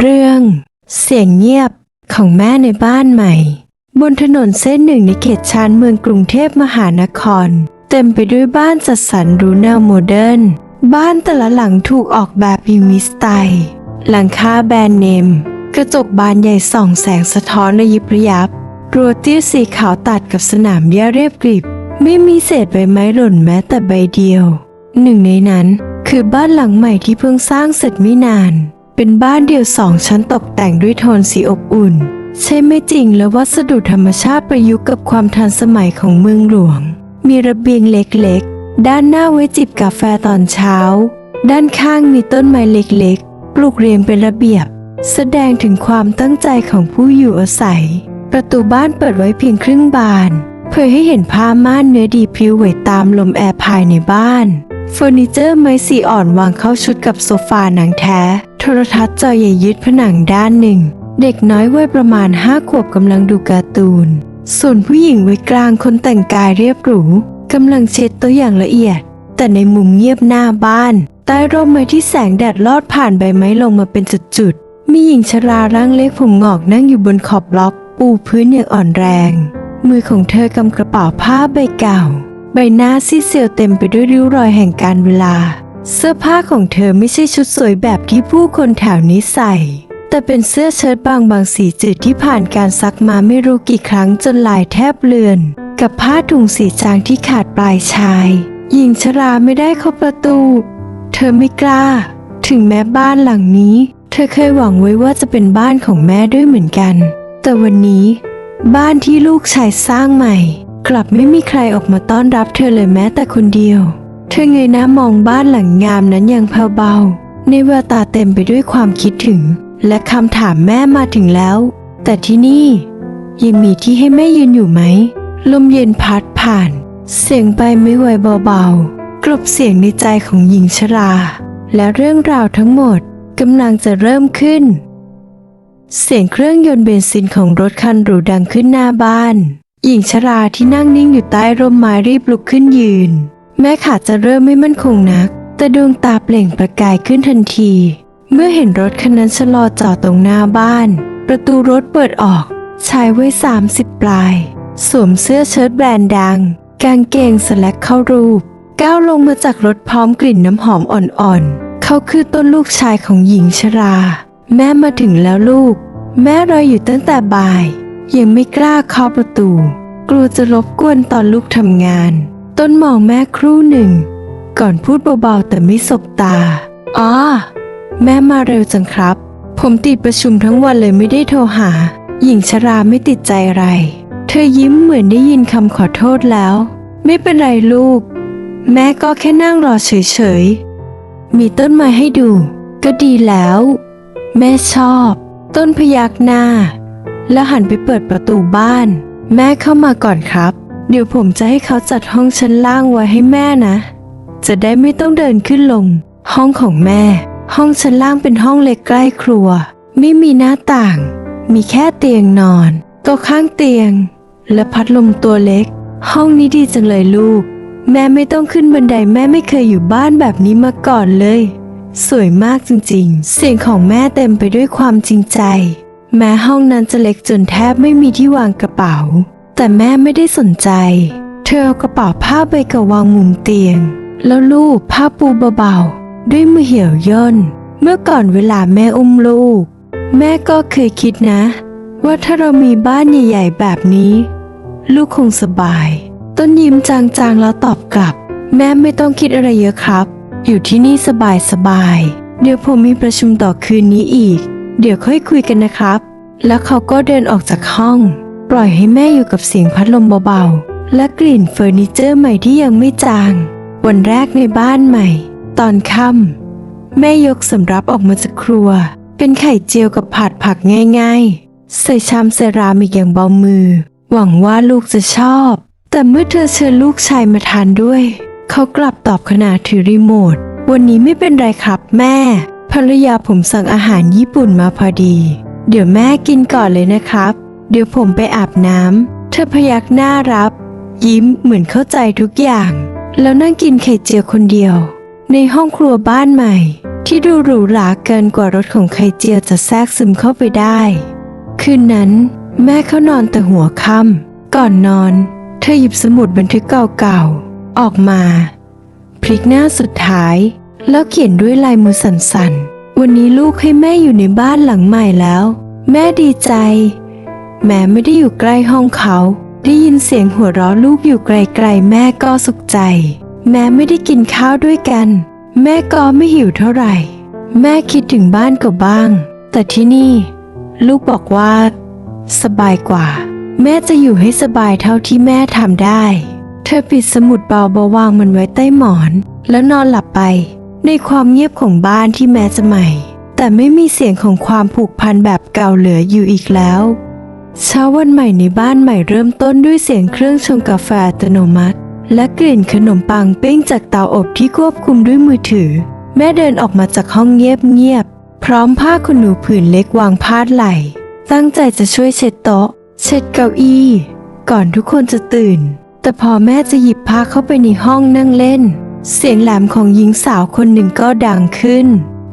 เรื่อง เสียงเงียบของแม่ในบ้านใหม่ บนถนนเส้นหนึ่งในเขตชานเมืองกรุงเทพมหานคร เต็มไปด้วยบ้านจัดสรรรูแนวโมเดิร์นบ้านแต่ละหลังถูกออกแบบมีมิสไตล์หลังคาแบรนด์เนม กระจกบานใหญ่ส่องแสงสะท้อนระยิบระยับรั้วเตี้ยสีขาวตัดกับสนามหญ้าเรียบกริบ ไม่มีเศษใบไม้หล่นแม้แต่ใบเดียว หนึ่งในนั้นคือบ้านหลังใหม่ที่เพิ่งสร้างเสร็จไม่นาน เป็นบ้านเดี่ยวสองชั้นตกแต่งด้วยโทนสีอบอุ่น ใช่ไม่จริงและวัสดุธรรมชาติประยุกต์กับความทันสมัยของเมืองหลวง มีระเบียงเล็กๆ ด้านหน้าไว้จิบกาแฟตอนเช้า ด้านข้างมีต้นไม้เล็กๆ ปลูกเรียงเป็นระเบียบ แสดงถึงความตั้งใจของผู้อยู่อาศัย ประตูบ้านเปิดไว้เพียงครึ่งบานเพื่อให้เห็นผ้าม่านเนื้อดีพลิ้วไหวตามลมแอร์ภายในบ้านเฟอร์นิเจอร์ไม้สีอ่อนวางเข้าชุดกับโซฟาหนังแท้ โทรทัศน์จอใหญ่ยึดผนังด้านหนึ่ง เด็กน้อยวัยประมาณห้าขวบกำลังดูการ์ตูน ส่วนผู้หญิงวัยกลางคนแต่งกายเรียบหรูกำลังเช็ดตัวอย่างละเอียด แต่ในมุมเงียบหน้าบ้าน ใต้ร่มไม้ที่แสงแดดลอดผ่านใบไม้ลงมาเป็นจุดๆมีหญิงชราร่างเล็กผมงอกนั่งอยู่บนขอบบล็อก ปูพื้นอย่างอ่อนแรง มือของเธอกำกระเป๋าผ้าใบเก่า ใบหน้าซีเซียวเต็มไปด้วยริ้วรอยแห่งการเวลา เสื้อผ้าของเธอไม่ใช่ชุดสวยแบบที่ผู้คนแถวนี้ใส่ แต่เป็นเสื้อเชิ้ตบางบางสีจืดที่ผ่านการซักมาไม่รู้กี่ครั้งจนลายแทบเลือน กับผ้าถุงสีจางที่ขาดปลายชาย หญิงชราไม่ได้เข้าประตู เธอไม่กล้า ถึงแม้บ้านหลังนี้ เธอเคยหวังไว้ว่าจะเป็นบ้านของแม่ด้วยเหมือนกัน แต่วันนี้ บ้านที่ลูกชายสร้างใหม่ กลับไม่มีใครออกมาต้อนรับเธอเลยแม้แต่คนเดียว เธอเงยหน้ามองบ้านหลังงามนั้นอย่างเบาๆในแววตาเต็มไปด้วยความคิดถึง และคำถามแม่มาถึงแล้ว แต่ที่นี่ยังมีที่ให้แม่ยืนอยู่ไหม ลมเย็นพัดผ่าน เสียงใบไม่ไหวเบาๆ กลบเสียงในใจของหญิงชรา และเรื่องราวทั้งหมดกำลังจะเริ่มขึ้น เสียงเครื่องยนต์เบนซินของรถคันหรูดังขึ้นหน้าบ้าน หญิงชราที่นั่งนิ่งอยู่ใต้ร่มไม้รีบลุกขึ้นยืน แม้ขาจะเริ่มไม่มั่นคงนัก แต่ดวงตาเปล่งประกายขึ้นทันที เมื่อเห็นรถคันนั้นชะลอจอดตรงหน้าบ้าน ประตูรถเปิดออก ชายวัยสามสิบปลาย สวมเสื้อเชิ้ตแบรนด์ดัง กางเกงสแลกเข้ารูป ก้าวลงมาจากรถพร้อมกลิ่นน้ำหอมอ่อนๆ เขาคือต้นลูกชายของหญิงชรา แม่มาถึงแล้วลูก แม่รออยู่ตั้งแต่บ่าย ยังไม่กล้าเคาะประตู กลัวจะรบกวนตอนลูกทำงาน ต้นมองแม่ครู่หนึ่ง ก่อนพูดเบาๆแต่ไม่สบตาอ๋อแม่มาเร็วจังครับ ผมติดประชุมทั้งวันเลยไม่ได้โทรหา หญิงชราไม่ติดใจอะไร เธอยิ้มเหมือนได้ยินคำขอโทษแล้ว ไม่เป็นไรลูก แม่ก็แค่นั่งรอเฉยๆ มีต้นไม้ให้ดู ก็ดีแล้ว แม่ชอบ ต้นพยักหน้า แล้วหันไปเปิดประตูบ้าน แม่เข้ามาก่อนครับ เดี๋ยวผมจะให้เขาจัดห้องชั้นล่างไว้ให้แม่นะ จะได้ไม่ต้องเดินขึ้นลง ห้องของแม่ ห้องชั้นล่างเป็นห้องเล็กใกล้ครัว ไม่มีหน้าต่าง มีแค่เตียงนอนโต๊ะข้างเตียง และพัดลมตัวเล็ก ห้องนี้ดีจังเลยลูก แม่ไม่ต้องขึ้นบันไดแม่ไม่เคยอยู่บ้านแบบนี้มาก่อนเลย สวยมากจริงๆ เสียงของแม่เต็มไปด้วยความจริงใจ แม้ห้องนั้นจะเล็กจนแทบไม่มีที่วางกระเป๋า แต่แม่ไม่ได้สนใจ เธอเอากระเป๋าผ้าใบเก่าวางมุมเตียง แล้วลูบผ้าปูเบาๆ ด้วยมือเหี่ยวย่น เมื่อก่อนเวลาแม่อุ้มลูก แม่ก็เคยคิดนะ ว่าถ้าเรามีบ้านใหญ่ๆแบบนี้ ลูกคงสบาย ต้นยิ้มจางๆแล้วตอบกลับ แม่ไม่ต้องคิดอะไรเยอะครับ อยู่ที่นี่สบายๆเดี๋ยวผมมีประชุมต่อคืนนี้อีก เดี๋ยวค่อยคุยกันนะครับ แล้วเขาก็เดินออกจากห้อง ล่อยให้แม่อยู่กับเสียงพัดลมเบาๆ และกลิ่นเฟอร์นิเจอร์ใหม่ที่ยังไม่จาง วันแรกในบ้านใหม่ ตอนค่ำแม่ยกสำรับออกมาจากครัว เป็นไข่เจียวกับผัดผักง่ายๆ ใส่ชามเซรามิกอย่างเบามือ หวังว่าลูกจะชอบ แต่เมื่อเธอเชิญลูกชายมาทานด้วย เขากลับตอบขณะถือรีโมทวันนี้ไม่เป็นไรครับแม่ ภรรยาผมสั่งอาหารญี่ปุ่นมาพอดี เดี๋ยวแม่กินก่อนเลยนะครับ เดี๋ยวผมไปอาบน้ำ เธอพยักหน้ารับ ยิ้มเหมือนเข้าใจทุกอย่าง แล้วนั่งกินไข่เจียวคนเดียว ในห้องครัวบ้านใหม่ ที่ดูหรูหราเกินกว่ารถของไข่เจียวจะแทรกซึมเข้าไปได้ คืนนั้น แม่เขานอนแต่หัวค่ำก่อนนอน เธอหยิบสมุดบันทึกเก่าๆ ออกมา พลิกหน้าสุดท้าย แล้วเขียนด้วยลายมือสั่นๆ วันนี้ลูกให้แม่อยู่ในบ้านหลังใหม่แล้ว แม่ดีใจ แม้ไม่ได้อยู่ใกล้ห้องเขา ได้ยินเสียงหัวเราะลูกอยู่ไกลๆแม่ก็สุขใจ แม้ไม่ได้กินข้าวด้วยกัน แม่ก็ไม่หิวเท่าไหร่ แม่คิดถึงบ้านก็บ้าง แต่ที่นี่ ลูกบอกว่า สบายกว่า แม่จะอยู่ให้สบายเท่าที่แม่ทำได้ เธอปิดสมุดเบาเบาวางมันไว้ใต้หมอน แล้วนอนหลับไป ในความเงียบของบ้านที่แม้จะใหม่ แต่ไม่มีเสียงของความผูกพันแบบเก่าเหลืออยู่อีกแล้ว เช้าวันใหม่ในบ้านใหม่เริ่มต้นด้วยเสียงเครื่องชงกาแฟอัตโนมัติ และกลิ่นขนมปังปิ้งจากเตาอบที่ควบคุมด้วยมือถือ แม่เดินออกมาจากห้องเงียบๆพร้อมผ้าขนหนูผืนเล็กวางพาดไหล่ตั้งใจจะช่วยเช็ดโต๊ะ เช็ดเก้าอี้ ก่อนทุกคนจะตื่น แต่พอแม่จะหยิบผ้าเข้าไปในห้องนั่งเล่น เสียงแหลมของหญิงสาวคนหนึ่งก็ดังขึ้น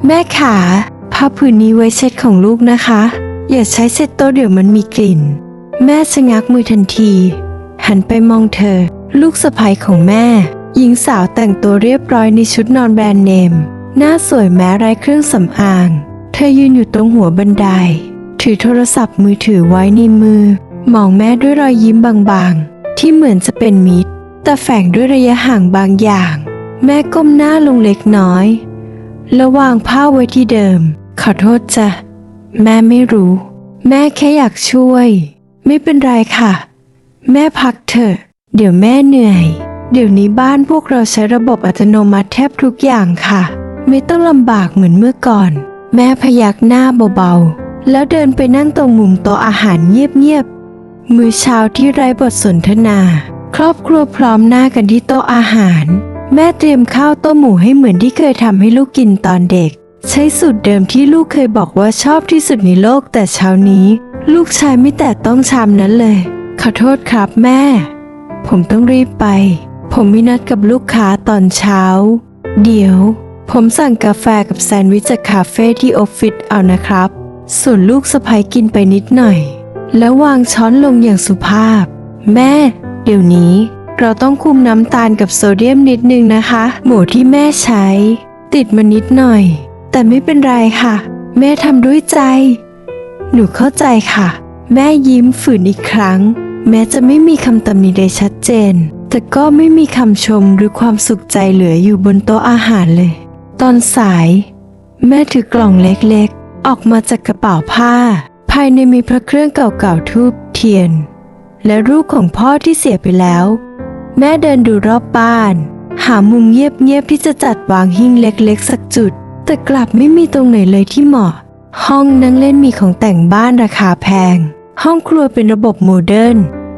แม่ขาผ้าผืนนี้ไว้เช็ดของลูกนะคะ อย่าใช้เช็ดโต๊ะเดี๋ยวมันมีกลิ่น แม่ชะงักมือทันที หันไปมองเธอ ลูกสะใภ้ของแม่ หญิงสาวแต่งตัวเรียบร้อยในชุดนอนแบรนด์เนม หน้าสวยแม้ไร้เครื่องสำอาง เธอยืนอยู่ตรงหัวบันได ถือโทรศัพท์มือถือไว้ในมือ มองแม่ด้วยรอยยิ้มบางๆ ที่เหมือนจะเป็นมิตร แต่แฝงด้วยระยะห่างบางอย่าง แม่ก้มหน้าลงเล็กน้อย แล้ววางผ้าไว้ที่เดิม ขอโทษจ้ะ แม่ไม่รู้ แม่แค่อยากช่วย ไม่เป็นไรค่ะ แม่พักเถอะ เดี๋ยวแม่เหนื่อย เดี๋ยวนี้บ้านพวกเราใช้ระบบอัตโนมัติแทบทุกอย่างค่ะ ไม่ต้องลำบากเหมือนเมื่อก่อน แม่พยักหน้าเบาๆ แล้วเดินไปนั่งตรงมุมโต๊ะอาหารเงียบๆ มื้อเช้าที่ไร้บทสนทนา ครอบครัวพร้อมหน้ากันที่โต๊ะอาหาร แม่เตรียมข้าวต้มหมูให้เหมือนที่เคยทำให้ลูกกินตอนเด็ก ใช้สูตรเดิมที่ลูกเคยบอกว่าชอบที่สุดในโลกแต่เช้านี้ ลูกชายไม่แต่ต้องชามนั้นเลย ขอโทษครับแม่ ผมต้องรีบไป ผมมีนัดกับลูกค้าตอนเช้า เดี๋ยว ผมสั่งกาแฟกับแซนด์วิชจากคาเฟ่ที่ออฟฟิศเอานะครับ ส่วนลูกสะใภ้กินไปนิดหน่อย แล้ววางช้อนลงอย่างสุภาพ แม่ เดี๋ยวนี้เราต้องคุมน้ำตาลกับโซเดียมนิดนึงนะคะ หมูที่แม่ใช้ ติดมานิดหน่อย แต่ไม่เป็นไรค่ะ แม่ทำด้วยใจ หนูเข้าใจค่ะ แม่ยิ้มฝืนอีกครั้ง แม้จะไม่มีคำตำหนิใดชัดเจน แต่ก็ไม่มีคำชมหรือความสุขใจเหลืออยู่บนโต๊ะอาหารเลย ตอนสาย แม่ถือกล่องเล็กๆ ออกมาจากกระเป๋าผ้า ภายในมีพระเครื่องเก่าๆทูบเทียน และรูปของพ่อที่เสียไปแล้ว แม่เดินดูรอบบ้าน หามุมเงียบๆที่จะจัดวางหิ้งเล็กๆ สักจุด แต่กลับไม่มีตรงไหนเลยที่เหมาะ ห้องนั่งเล่นมีของแต่งบ้านราคาแพง ห้องครัวเป็นระบบโมเดิร์น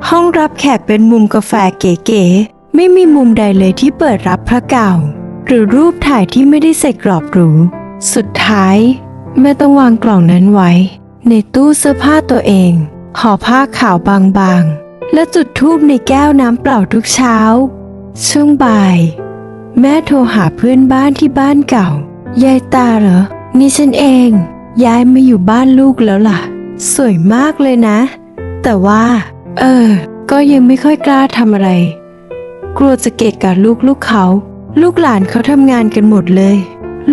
ห้องรับแขกเป็นมุมกาแฟเก๋ๆ ไม่มีมุมใดเลยที่เปิดรับพระเก่า หรือรูปถ่ายที่ไม่ได้ใส่กรอบหรู สุดท้าย แม่ต้องวางกล่องนั้นไว้ ในตู้เสื้อผ้าตัวเองห่อผ้าขาวบางๆ และจุดทูบในแก้วน้ำเปล่าทุกเช้า ช่วงบ่าย แม่โทรหาเพื่อนบ้านที่บ้านเก่า ยายตาเหรอ นี่ฉันเอง ย้ายมาอยู่บ้านลูกแล้วล่ะ สวยมากเลยนะ แต่ว่า เออ ก็ยังไม่ค่อยกล้าทำอะไร กลัวจะเกะกะลูกลูกเขา ลูกหลานเขาทำงานกันหมดเลย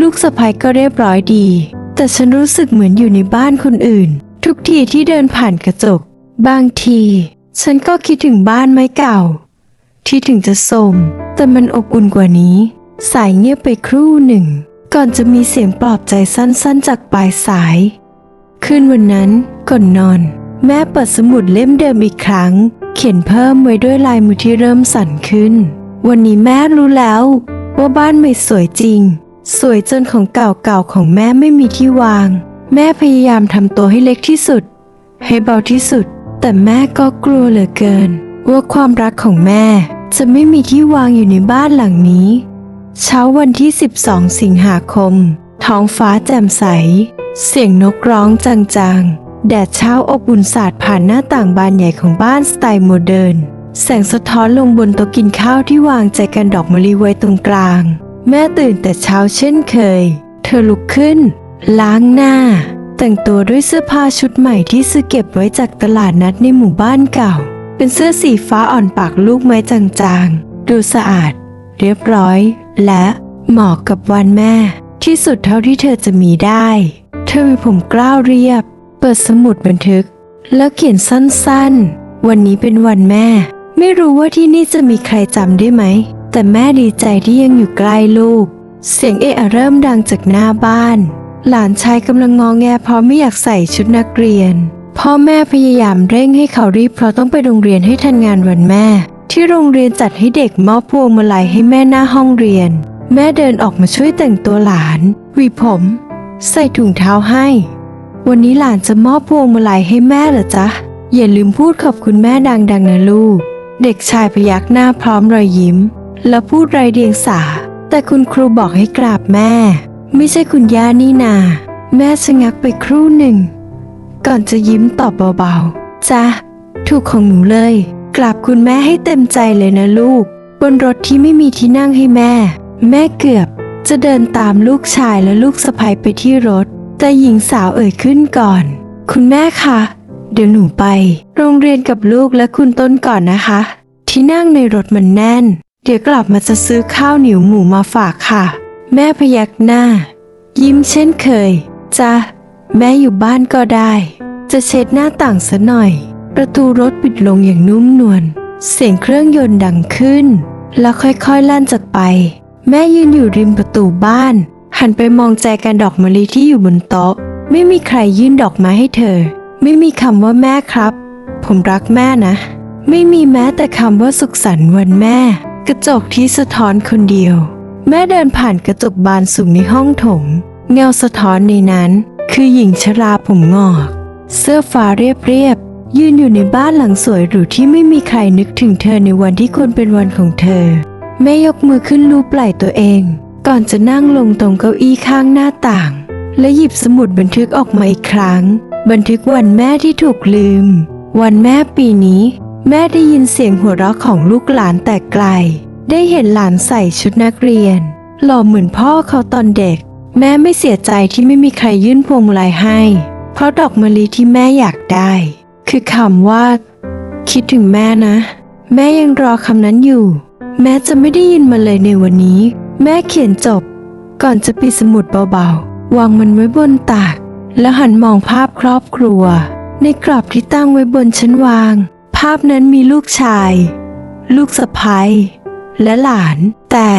ลูกสะใภ้ก็เรียบร้อยดี แต่ฉันรู้สึกเหมือนอยู่ในบ้านคนอื่น ทุกทีที่เดินผ่านกระจก บางที ฉันก็คิดถึงบ้านไม้เก่า ที่ถึงจะโทรมแต่มันอบอุ่นกว่านี้ สายเงียบไปครู่หนึ่ง ก่อนจะมีเสียงปลอบใจสั้นๆจากปลายสาย คืนวันนั้นก่อนนอน แม่เปิดสมุดเล่มเดิมอีกครั้ง เขียนเพิ่มไว้ด้วยลายมือที่เริ่มสั่นขึ้น วันนี้แม่รู้แล้ว ว่าบ้านใหม่สวยจริง สวยจนของเก่าๆของแม่ไม่มีที่วาง แม่พยายามทำตัวให้เล็กที่สุด ให้เบาที่สุด แต่แม่ก็กลัวเหลือเกิน ว่าความรักของแม่จะไม่มีที่วางอยู่ในบ้านหลังนี้ เช้าวันที่ 12 สิงหาคม ท้องฟ้าแจ่มใส เสียงนกร้องจางๆ แดดเช้าอบอุ่นสาดผ่านหน้าต่างบานใหญ่ของบ้านสไตล์โมเดิร์นแสงสะท้อนลงบนโต๊ะกินข้าวที่วางใจกันดอกมะลิไว้ตรงกลาง แม่ตื่นแต่เช้าเช่นเคย เธอลุกขึ้น ล้างหน้า แต่งตัวด้วยเสื้อผ้าชุดใหม่ที่ซื้อเก็บไว้จากตลาดนัดในหมู่บ้านเก่า เป็นเสื้อสีฟ้าอ่อนปากลูกไม้จางๆ ดูสะอาด เรียบร้อย และเหมาะกับวันแม่ ที่สุดเท่าที่เธอจะมีได้ เธอมีผมกล้าวเรียบ เปิดสมุดบันทึก แล้วเขียนสั้นๆ วันนี้เป็นวันแม่ ไม่รู้ว่าที่นี่จะมีใครจำได้ไหม แต่แม่ดีใจที่ยังอยู่ใกล้ลูก เสียงเอะเริ่มดังจากหน้าบ้าน หลานชายกำลังงอแงเพราะไม่อยากใส่ชุดนักเรียนพ่อแม่พยายามเร่งให้เขารีบเพราะต้องไปโรงเรียนให้ทันงานวันแม่ ที่โรงเรียนจัดให้เด็กมอบพวงมาลัยให้แม่หน้าห้องเรียน แม่เดินออกมาช่วยแต่งตัวหลาน หวีผม ใส่ถุงเท้าให้ วันนี้หลานจะมอบพวงมาลัยให้แม่เหรอจ๊ะ อย่าลืมพูดขอบคุณแม่ดังๆนะลูก เด็กชายพยักหน้าพร้อมรอยยิ้ม แล้วพูดไรเดียงสา แต่คุณครูบอกให้กราบแม่ ไม่ใช่คุณย่านี่นา แม่ชะงักไปครู่หนึ่ง ก่อนจะยิ้มตอบเบาๆจ้ะถูกของหนูเลย กราบคุณแม่ให้เต็มใจเลยนะลูก บนรถที่ไม่มีที่นั่งให้แม่ แม่เกือบ จะเดินตามลูกชายและลูกสะใภ้ไปที่รถ แต่หญิงสาวเอ่ยขึ้นก่อน คุณแม่คะเดี๋ยวหนูไป โรงเรียนกับลูกและคุณต้นก่อนนะคะ ที่นั่งในรถมันแน่น เดี๋ยวกลับมาจะซื้อข้าวเหนียวหมูมาฝากค่ะ แม่พยักหน้า ยิ้มเช่นเคยจ้ะแม่อยู่บ้านก็ได้ จะเช็ดหน้าต่างซะหน่อย ประตูรถปิดลงอย่างนุ่มนวล เสียงเครื่องยนต์ดังขึ้น แล้วค่อยๆลั่นจากไป แม่ยืนอยู่ริมประตูบ้าน หันไปมองแจกันดอกมะลิที่อยู่บนโต๊ะ ไม่มีใครยื่นดอกไม้ให้เธอ ไม่มีคำว่าแม่ครับ ผมรักแม่นะ ไม่มีแม้แต่คำว่าสุขสันต์วันแม่ กระจกที่สะท้อนคนเดียว แม่เดินผ่านกระจกบานสูงในห้องโถง เงาสะท้อนในนั้น คือหญิงชราผมงอก เสื้อฟ้าเรียบๆ ยืนอยู่ในบ้านหลังสวยหรูที่ไม่มีใครนึกถึงเธอในวันที่ควรเป็นวันของเธอ แม่ยกมือขึ้นลูบไหล่ตัวเอง ก่อนจะนั่งลงตรงเก้าอี้ข้างหน้าต่าง และหยิบสมุดบันทึกออกมาอีกครั้ง บันทึกวันแม่ที่ถูกลืม วันแม่ปีนี้ แม่ได้ยินเสียงหัวเราะของลูกหลานแต่ไกล ได้เห็นหลานใส่ชุดนักเรียน หล่อเหมือนพ่อเขาตอนเด็ก แม่ไม่เสียใจที่ไม่มีใครยื่นพวงมาลัยให้ เพราะดอกมะลิที่แม่อยากได้ คือคำว่า คิดถึงแม่นะ แม่ยังรอคำนั้นอยู่ แม้จะไม่ได้ยินมันเลยในวันนี้ แม่เขียนจบ ก่อนจะปิดสมุดเบาๆ วางมันไว้บนตาก แล้วหันมองภาพครอบครัว ในกรอบที่ตั้งไว้บนชั้นวาง ภาพนั้นมีลูกชาย ลูกสะพ้ายและหลาน แต่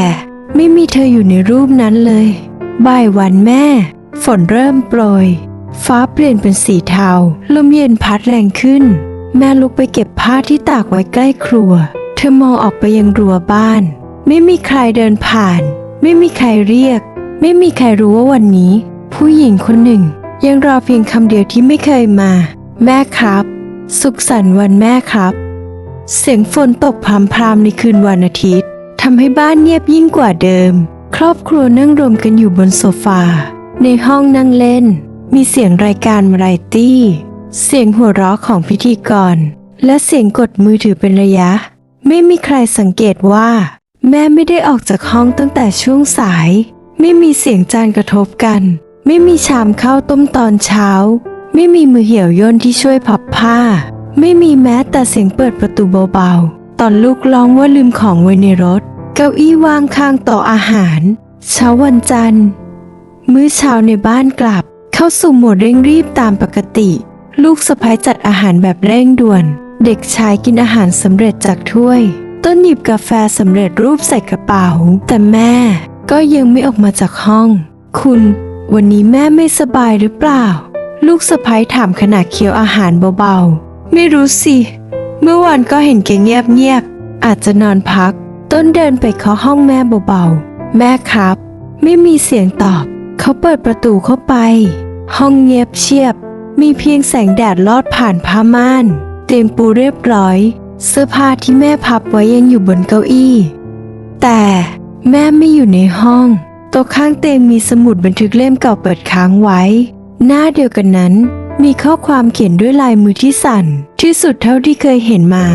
ไม่มีเธออยู่ในรูปนั้นเลย บ่ายวันแม่ ฝนเริ่มโปรย ฟ้าเปลี่ยนเป็นสีเทา ลมเย็นพัดแรงขึ้น แม่ลุกไปเก็บผ้าที่ตากไว้ใกล้ครัว เธอมองออกไปยังรั้วบ้าน ไม่มีใครเดินผ่าน ไม่มีใครเรียก ไม่มีใครรู้ว่าวันนี้ ผู้หญิงคนหนึ่ง ยังรอเพียงคำเดียวที่ไม่เคยมา แม่ครับ สุขสันต์วันแม่ครับ เสียงฝนตกพรำๆในคืนวันอาทิตย์ทำให้บ้านเงียบยิ่งกว่าเดิม ครอบครัวนั่งรวมกันอยู่บนโซฟา ในห้องนั่งเล่น มีเสียงรายการวาไรตี้ เสียงหัวเราะของพิธีกร และเสียงกดมือถือเป็นระยะ ไม่มีใครสังเกตว่า แม่ไม่ได้ออกจากห้องตั้งแต่ช่วงสาย ไม่มีเสียงจานกระทบกัน ไม่มีชามข้าวต้มตอนเช้า ไม่มีมือเหี่ยวย่นที่ช่วยพับผ้า ไม่มีแม้แต่เสียงเปิดประตูเบาๆ ตอนลูกร้องว่าลืมของไว้ในรถ เก้าอี้วางข้างต่ออาหาร เช้าวันจันทร์ มื้อเช้าในบ้านกลับ เข้าสู่โหมดเร่งรีบตามปกติ ลูกสะพ้ายจัดอาหารแบบเร่งด่วน เด็กชายกินอาหารสำเร็จจากถ้วย ต้นหยิบกาแฟสำเร็จรูปใส่กระเป๋า แต่แม่ก็ยังไม่ออกมาจากห้อง คุณ วันนี้แม่ไม่สบายหรือเปล่า ลูกสะพ้ายถามขณะเคี้ยวอาหารเบาๆ ไม่รู้สิ เมื่อวานก็เห็นแกเงียบๆ อาจจะนอนพัก ต้นเดินไปเคาะห้องแม่เบาๆ แม่ครับ ไม่มีเสียงตอบ เขาเปิดประตูเข้าไป ห้องเงียบเชียบ มีเพียงแสงแดดลอดผ่านผ้าม่าน เตียงปูเรียบร้อย เสื้อผ้าที่แม่พับไว้ยังอยู่บนเก้าอี้ แต่แม่ไม่อยู่ในห้องโต๊ะข้างเตียงมีสมุดบันทึกเล่มเก่าเปิดค้างไว้ หน้าเดียวกันนั้น มีข้อความเขียนด้วยลายมือที่สั่น ที่สุดเท่าที่เคยเห็นมา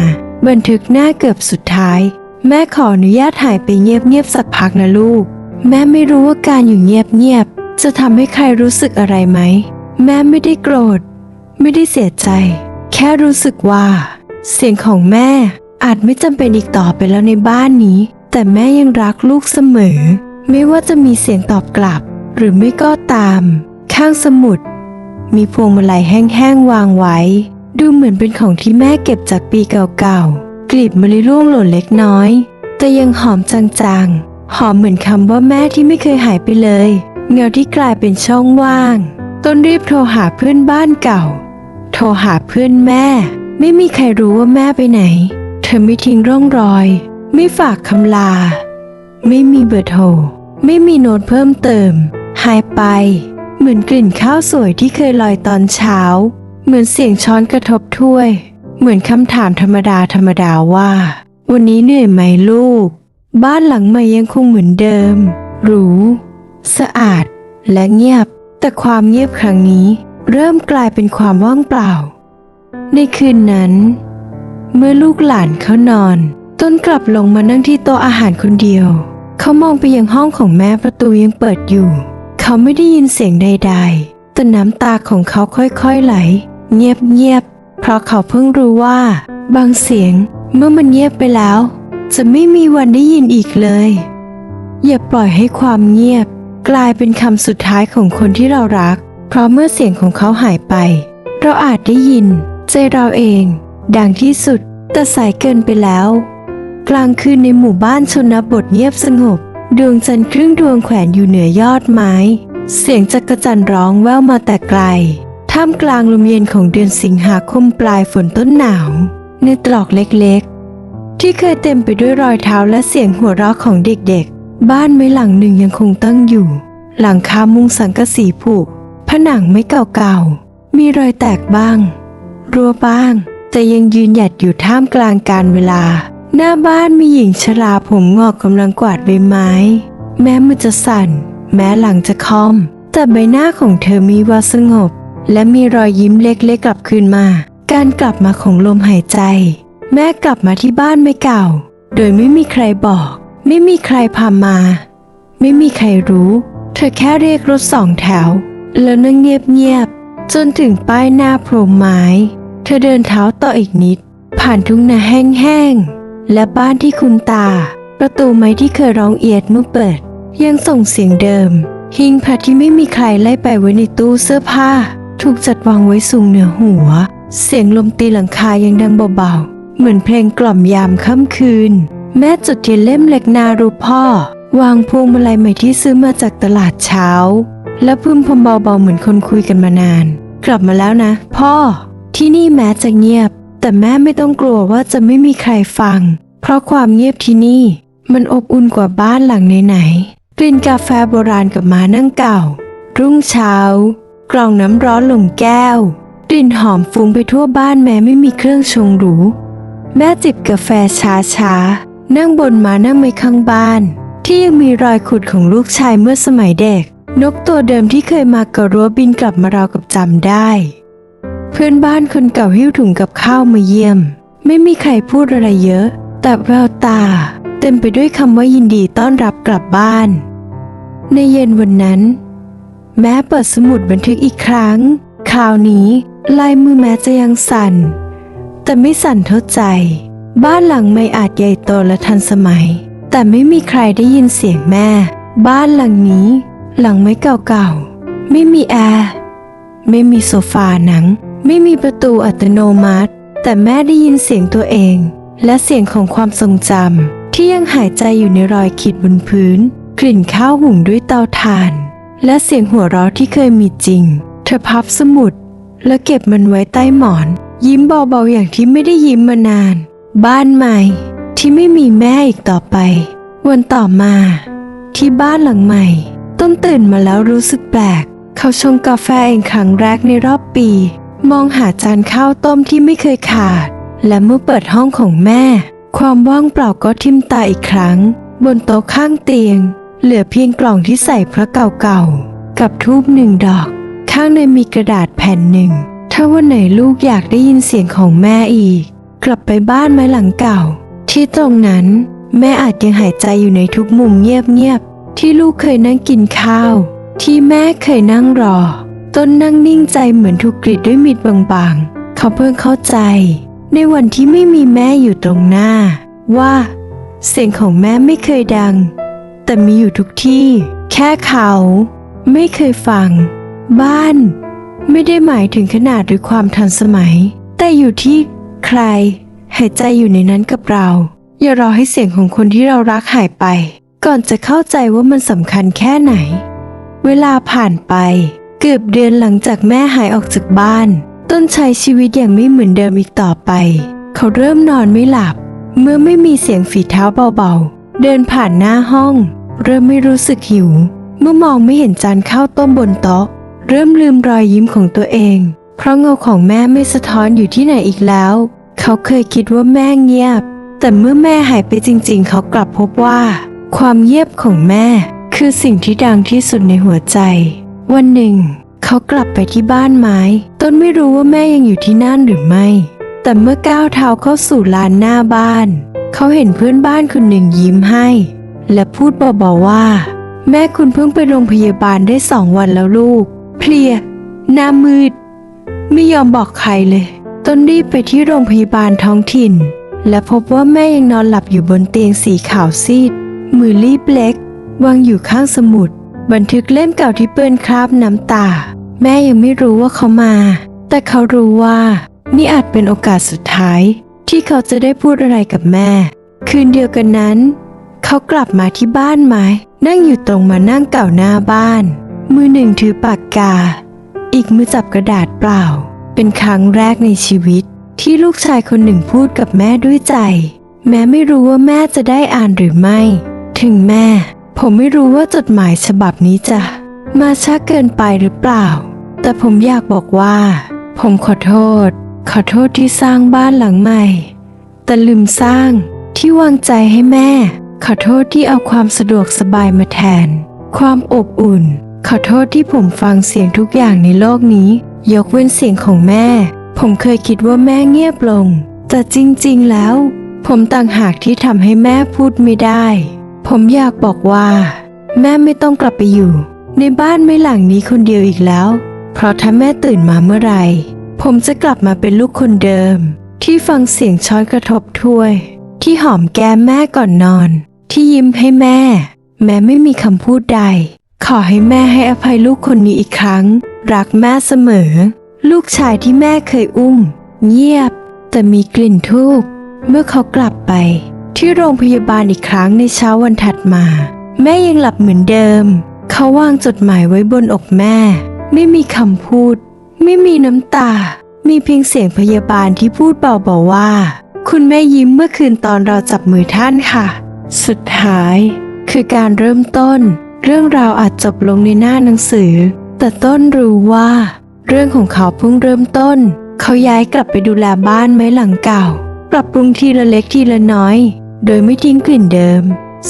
บันทึกหน้าเกือบสุดท้าย แม่ขออนุญาตหายไปเงียบๆสักพักนะลูก แม่ไม่รู้ว่าการอยู่เงียบๆ จะทำให้ใครรู้สึกอะไรไหม แม่ไม่ได้โกรธ ไม่ได้เสียใจ แค่รู้สึกว่า เสียงของแม่อาจไม่จำเป็นอีกต่อไปแล้วในบ้านนี้ แต่แม่ยังรักลูกเสมอ ไม่ว่าจะมีเสียงตอบกลับ หรือไม่ก็ตาม ข้างสมุด มีพวงมาลัยแห้งๆวางไว้ ดูเหมือนเป็นของที่แม่เก็บจากปีเก่าๆกลีบมะลิร่วงหล่นเล็กน้อย แต่ยังหอมจางๆหอมเหมือนคำว่าแม่ที่ไม่เคยหายไปเลย เงาที่กลายเป็นช่องว่าง ต้นรีบโทรหาเพื่อนบ้านเก่า โทรหาเพื่อนแม่ ไม่มีใครรู้ว่าแม่ไปไหน เธอไม่ทิ้งร่องรอย ไม่ฝากคำลา ไม่มีเบอร์โทร ไม่มีโน้ตเพิ่มเติม หายไป เหมือนกลิ่นข้าวสวยที่เคยลอยตอนเช้า เหมือนเสียงช้อนกระทบถ้วย เหมือนคำถามธรรมดาธรรมดาว่า วันนี้เหนื่อยไหมลูก บ้านหลังใหม่ยังคงเหมือนเดิมหรู สะอาดและเงียบ แต่ความเงียบครั้งนี้เริ่มกลายเป็นความว่างเปล่า ในคืนนั้น เมื่อลูกหลานเขานอน ต้นกลับลงมานั่งที่โต๊ะอาหารคนเดียว เขามองไปยังห้องของแม่ประตูยังเปิดอยู่ เขาไม่ได้ยินเสียงใด ๆ แต่น้ำตาของเขาค่อยๆไหล เงียบๆเพราะเขาเพิ่งรู้ว่า บางเสียงเมื่อมันเงียบไปแล้ว จะไม่มีวันได้ยินอีกเลย อย่าปล่อยให้ความเงียบ กลายเป็นคำสุดท้ายของคนที่เรารัก เพราะเมื่อเสียงของเขาหายไป เราอาจได้ยิน ใจเราเอง ดังที่สุดแต่สายเกินไปแล้ว กลางคืนในหมู่บ้านชนบทเงียบสงบ ดวงจันทร์ครึ่งดวงแขวนอยู่เหนือยอดไม้ เสียงจักรจันร้องแว่วมาแต่ไกล ท่ามกลางลมเย็นของเดือนสิงหาคมปลายฝนต้นหนาว ในตรอกเล็กๆ ที่เคยเต็มไปด้วยรอยเท้าและเสียงหัวเราะของเด็กๆ บ้านไม้หลังหนึ่งยังคงตั้งอยู่ หลังคามุงสังกะสีผุผนังไม่เก่าๆ มีรอยแตกบ้าง รั้วบ้าง แต่ยังยืนหยัดอยู่ท่ามกลางการเวลา หน้าบ้านมีหญิงชราผมงอกกำลังกวาดใบไม้ แม้มือจะสั่น แม้หลังจะคอม แต่ใบหน้าของเธอมีวาสงบ และมีรอยยิ้มเล็กๆกลับคืนมา การกลับมาของลมหายใจ แม่กลับมาที่บ้านไม่เก่า โดยไม่มีใครบอก ไม่มีใครพามา ไม่มีใครรู้ เธอแค่เรียกรถสองแถว แล้วนั่งเงียบๆจนถึงป้ายหน้าโพรมไม้ เธอเดินเท้าต่ออีกนิด ผ่านทุ่งนาแห้งๆและบ้านที่คุณตา ประตูไม้ที่เคยร้องเอียดเมื่อเปิด ยังส่งเสียงเดิม หิ้งผ้าที่ไม่มีใครไล่ไปไว้ในตู้เสื้อผ้า ถูกจัดวางไว้สูงเหนือหัว เสียงลมตีหลังคายังดังเบาๆเหมือนเพลงกล่อมยามค่ำคืน แม่จุดเทียนเล่มเล็กนารูพ่อ วางพวงมาลัยใหม่ที่ซื้อมาจากตลาดเช้า และพึมพำเบาๆเหมือนคนคุยกันมานาน กลับมาแล้วนะ พ่อ ที่นี่แม้จะเงียบ แต่แม่ไม่ต้องกลัวว่าจะไม่มีใครฟัง เพราะความเงียบที่นี่ มันอบอุ่นกว่าบ้านหลังไหนๆกลิ่นกาแฟโบราณกับมานั่งเก่า รุ่งเช้ากล่องน้ำร้อนลงแก้ว กลิ่นหอมฟุ้งไปทั่วบ้านแม้ไม่มีเครื่องชงหรูแม่จิบกาแฟช้าๆ นั่งบนม้านั่งไม้ข้างบ้าน ที่ยังมีรอยขุดของลูกชายเมื่อสมัยเด็ก นกตัวเดิมที่เคยมากระรั้วบินกลับมาราวกับจำได้ เพื่อนบ้านคนเก่าหิ้วถุงกับข้าวมาเยี่ยม ไม่มีใครพูดอะไรเยอะ แต่แววตา เต็มไปด้วยคำว่ายินดีต้อนรับกลับบ้าน ในเย็นวันนั้น แม้เปิดสมุดบันทึกอีกครั้ง คราวนี้ลายมือแม้จะยังสั่น แต่ไม่สั่นเท่าใจ บ้านหลังไม่อาจใหญ่โตและทันสมัย แต่ไม่มีใครได้ยินเสียงแม่ บ้านหลังนี้ หลังไม่เก่าๆ ไม่มีแอร์ ไม่มีโซฟาหนัง ไม่มีประตูอัตโนมัติ แต่แม่ได้ยินเสียงตัวเอง และเสียงของความทรงจำที่ยังหายใจอยู่ในรอยขีดบนพื้น กลิ่นข้าวหุงด้วยเตาถ่าน และเสียงหัวเราะที่เคยมีจริง เธอพับสมุด แล้วเก็บมันไว้ใต้หมอน ยิ้มเบาๆอย่างที่ไม่ได้ยิ้มมานาน บ้านใหม่ที่ไม่มีแม่อีกต่อไป วันต่อมา ที่บ้านหลังใหม่ ต้นตื่นมาแล้วรู้สึกแปลก เขาชงกาแฟเองครั้งแรกในรอบปี มองหาจานข้าวต้มที่ไม่เคยขาด และเมื่อเปิดห้องของแม่ ความว่างเปล่าก็ทิ่มตาอีกครั้ง บนโต๊ะข้างเตียง เหลือเพียงกล่องที่ใส่พระเก่าๆกับทูบหนึ่งดอก ข้างในมีกระดาษแผ่นหนึ่ง ถ้าวันไหนลูกอยากได้ยินเสียงของแม่อีก กลับไปบ้านไม้หลังเก่า ที่ตรงนั้นแม่อาจยังหายใจอยู่ในทุกมุมเงียบๆที่ลูกเคยนั่งกินข้าว ที่แม่เคยนั่งรอ ต้นนั่งนิ่งใจเหมือนถูกกรีดด้วยมีดบางๆ เขาเพิ่งเข้าใจ ในวันที่ไม่มีแม่อยู่ตรงหน้า ว่า เสียงของแม่ไม่เคยดัง แต่มีอยู่ทุกที่ แค่เขา ไม่เคยฟัง บ้าน ไม่ได้หมายถึงขนาดหรือความทันสมัย แต่อยู่ที่ ใคร หายใจอยู่ในนั้นกับเรา อย่ารอให้เสียงของคนที่เรารักหายไป ก่อนจะเข้าใจว่ามันสำคัญแค่ไหน เวลาผ่านไป เกือบเดือนหลังจากแม่หายออกจากบ้าน ต้นใช้ชีวิตอย่างไม่เหมือนเดิมอีกต่อไป เขาเริ่มนอนไม่หลับ เมื่อไม่มีเสียงฝีเท้าเบาๆ เดินผ่านหน้าห้อง เริ่มไม่รู้สึกหิว เมื่อมองไม่เห็นจานข้าวต้มบนโต๊ะ เริ่มลืมรอยยิ้มของตัวเอง เพราะเงาของแม่ไม่สะท้อนอยู่ที่ไหนอีกแล้ว เขาเคยคิดว่าแม่เงียบ แต่เมื่อแม่หายไปจริง ๆ เขากลับพบว่า ความเงียบของแม่ คือสิ่งที่ดังที่สุดในหัวใจ วันหนึ่ง เขากลับไปที่บ้านไม้ ต้นไม่รู้ว่าแม่ยังอยู่ที่นั่นหรือไม่ แต่เมื่อก้าวเท้าเข้าสู่ลานหน้าบ้าน เขาเห็นเพื่อนบ้านคนหนึ่งยิ้มให้ และพูดเบาๆว่า แม่คุณเพิ่งไปโรงพยาบาลได้สองวันแล้วลูก เพลียหน้ามืด ไม่ยอมบอกใครเลย ตนรีบไปที่โรงพยาบาลท้องถิ่น และพบว่าแม่ยังนอนหลับอยู่บนเตียงสีขาวซีด มือรีบเล็ก วางอยู่ข้างสมุด บันทึกเล่มเก่าที่เปื้อนคราบน้ำตา แม่ยังไม่รู้ว่าเขามา แต่เขารู้ว่า นี่อาจเป็นโอกาสสุดท้าย ที่เขาจะได้พูดอะไรกับแม่ คืนเดียวกันนั้น เขากลับมาที่บ้านไม้นั่งอยู่ตรงมานั่งเก่าหน้าบ้าน มือหนึ่งถือปากกา อีกมือจับกระดาษเปล่า เป็นครั้งแรกในชีวิต ที่ลูกชายคนหนึ่งพูดกับแม่ด้วยใจ แม้ไม่รู้ว่าแม่จะได้อ่านหรือไม่ ถึงแม่ ผมไม่รู้ว่าจดหมายฉบับนี้จะมาช้าเกินไปหรือเปล่า แต่ผมอยากบอกว่า ผมขอโทษ ขอโทษที่สร้างบ้านหลังใหม่ แต่ลืมสร้างที่วางใจให้แม่ ขอโทษที่เอาความสะดวกสบายมาแทน ความอบอุ่น ขอโทษที่ผมฟังเสียงทุกอย่างในโลกนี้ ยกเว้นเสียงของแม่ ผมเคยคิดว่าแม่เงียบลง แต่จริงๆแล้ว ผมต่างหากที่ทำให้แม่พูดไม่ได้ ผมอยากบอกว่า แม่ไม่ต้องกลับไปอยู่ ในบ้านไม่หลังนี้คนเดียวอีกแล้ว เพราะถ้าแม่ตื่นมาเมื่อไหร่ ผมจะกลับมาเป็นลูกคนเดิม ที่ฟังเสียงช้อนกระทบถ้วย ที่หอมแก้มแม่ก่อนนอน ที่ยิ้มให้แม่ แม้ไม่มีคำพูดใด ขอให้แม่ให้อภัยลูกคนนี้อีกครั้ง รักแม่เสมอ ลูกชายที่แม่เคยอุ้ม เงียบ แต่มีกลิ่นทูบเมื่อเขากลับไป ที่โรงพยาบาลอีกครั้งในเช้าวันถัดมา แม่ยังหลับเหมือนเดิม เขาวางจดหมายไว้บนอกแม่ ไม่มีคำพูด ไม่มีน้ำตา มีเพียงเสียงพยาบาลที่พูดเบาๆว่า คุณแม่ยิ้มเมื่อคืนตอนเราจับมือท่านค่ะ สุดท้าย คือการเริ่มต้น เรื่องราวอาจจบลงในหน้าหนังสือ แต่ต้นรู้ว่า เรื่องของเขาเพิ่งเริ่มต้น เขาย้ายกลับไปดูแลบ้านไม้หลังเก่า ปรับปรุงทีละเล็กทีละน้อย โดยไม่ทิ้งกลิ่นเดิม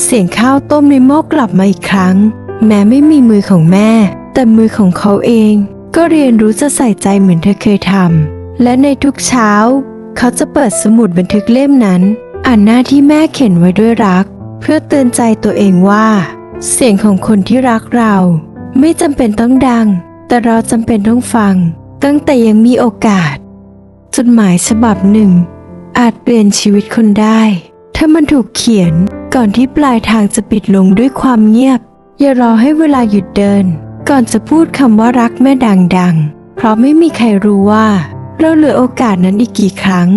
เสียงข้าวต้มในหม้อกลับมาอีกครั้ง แม้ไม่มีมือของแม่ แต่มือของเขาเอง ก็เรียนรู้จะใส่ใจเหมือนเธอเคยทำและในทุกเช้า เขาจะเปิดสมุดบันทึกเล่มนั้น อ่านหน้าที่แม่เขียนไว้ด้วยรัก เพื่อเตือนใจตัวเองว่า เสียงของคนที่รักเรา ไม่จำเป็นต้องดัง แต่เราจำเป็นต้องฟัง ตั้งแต่ยังมีโอกาส จดหมายฉบับหนึ่ง อาจเปลี่ยนชีวิตคนได้ ถ้ามันถูกเขียนก่อนที่ปลายทางจะปิดลงด้วยความเงียบ อย่ารอให้เวลาหยุดเดิน ก่อนจะพูดคำว่ารักแม่ดังๆ เพราะไม่มีใครรู้ว่า เราเหลือโอกาสนั้นอีกกี่ครั้ง